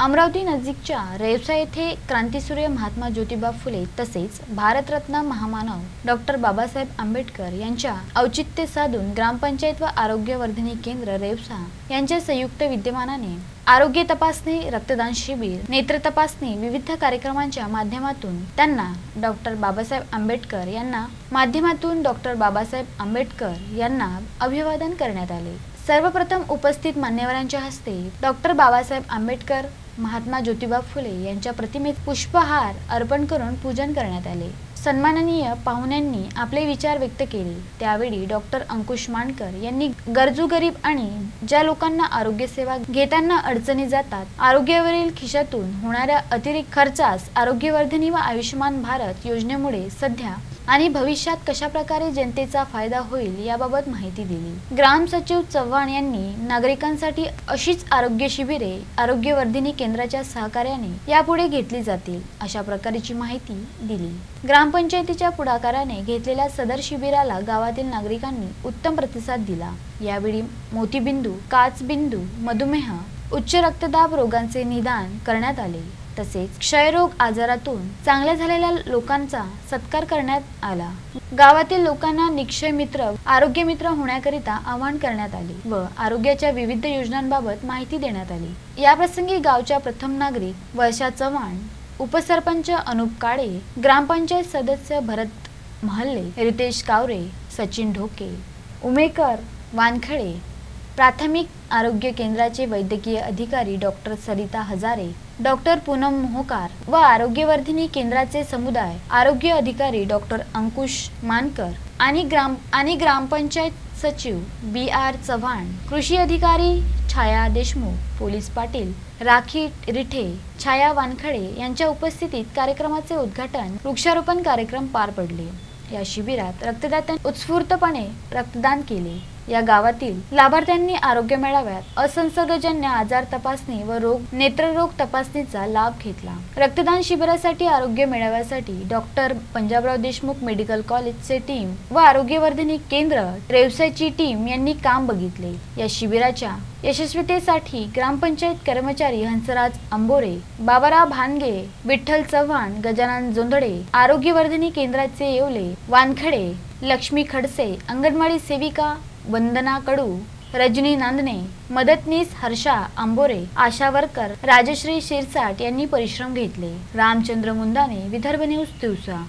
अमरावती नजीकच्या रेवसा येथे क्रांतीसूर्य महात्मा ज्योतिबा फुले तसेच भारतरत्न महामानव डॉक्टर बाबासाहेब आंबेडकर यांच्या औचित्य साधून ग्रामपंचायत व आरोग्यवर्धिनी केंद्र रेवसा यांच्या संयुक्त विद्यमानाने आरोग्य तपासणी रक्तदान शिबिर नेत्र तपासणी विविध कार्यक्रमांच्या माध्यमातून त्यांना डॉक्टर बाबासाहेब आंबेडकर यांना माध्यमातून डॉक्टर बाबासाहेब आंबेडकर यांना अभिवादन करण्यात आले. सर्वप्रथम उपस्थित मान्यवरांच्या हस्ते डॉक्टर बाबासाहेब आंबेडकर महात्मा ज्योतिबा फुले यांच्या प्रतिमेत पुष्पहार अर्पण करून पूजन करण्यात आले. सन्माननीय पाहुण्यांनी आपले विचार व्यक्त केले. त्यावेळी डॉक्टर अंकुश मानकर यांनी गरजू गरीब आणि ज्या लोकांना आरोग्य सेवा घेताना अडचणी जातात आरोग्यावरील खिशातून होणाऱ्या अतिरिक्त खर्चास आरोग्यवर्धिनी व आयुष्यमान भारत योजनेमुळे सध्या आणि भविष्यात कशा प्रकारे जनतेचा फायदा होईल याबाबत माहिती दिली. ग्राम सचिव चव्हाण यांनी नागरिकांसाठी अशीच आरोग्य शिबिरे आरोग्यवर्धिनी केंद्राच्या सहकार्याने यापुढे घेतली जातील अशा प्रकारची माहिती दिली. ग्रामपंचायतीच्या पुढाकाराने घेतलेल्या सदर शिबिराला गावातील नागरिकांनी उत्तम प्रतिसाद दिला. यावेळी मोतीबिंदू काचबिंदू मधुमेह उच्च रक्तदाब रोगांचे निदान करण्यात आले. तसेच क्षयरोग आजारातून चांगल्या झालेल्या लोकांचा सत्कार करण्यात आला. गावातील लोकांना निक्षय मित्र आरोग्य मित्र होण्याकरिता आवाहन करण्यात आले व आरोग्याच्या विविध योजनांबाबत माहिती देण्यात आली. याप्रसंगी गावच्या प्रथम नागरिक वर्षा चव्हाण उपसरपंच अनुप काळे ग्रामपंचायत सदस्य भरत महल्ले रितेश कावरे सचिन ढोके उमेकर वानखळे प्राथमिक आरोग्य केंद्राचे वैद्यकीय अधिकारी डॉक्टर सरिता हजारे डॉक्टर पूनम मोहकार व आरोग्यवर्धिनी केंद्राचे समुदाय आरोग्य अधिकारी डॉक्टर अंकुश मानकर आणि ग्राम आणि ग्रामपंचायत सचिव बी. आर. चव्हाण कृषी अधिकारी छाया देशमुख पोलीस पाटील राखी रिठे छाया वानखडे यांच्या उपस्थितीत कार्यक्रमाचे उद्घाटन वृक्षारोपण कार्यक्रम पार पडले. या शिबिरात रक्तदात्यांनी उत्स्फूर्तपणे रक्तदान केले. या गावातील लाभार्थ्यांनी आरोग्य मेळाव्यात असंसर्गजन्य आजार तपासणी व रोग नेत्ररोग तपासणीचा लाभ घेतला. रक्तदान शिबिरासाठी आरोग्य मेळाव्यासाठी डॉक्टर पंजाबराव देशमुख मेडिकल कॉलेजचे टीम व आरोग्यवर्धिनी केंद्र रेवसायची टीम यांनी काम बघितले. या शिबिराच्या यशस्वीतेसाठी ग्रामपंचायत कर्मचारी हंसराज अंबोरे बाबाराव भानगे विठ्ठल चव्हाण गजानन जोंधळे आरोग्यवर्धिनी केंद्राचे येवले वानखडे लक्ष्मी खडसे अंगणवाडी सेविका वंदना कडू रजनी नांदणे मदतनीस हर्षा आंबोरे आशा वरकर राजश्री शिरसाट यांनी परिश्रम घेतले. रामचंद्र मुंदाने विदर्भ न्यूज दिवसा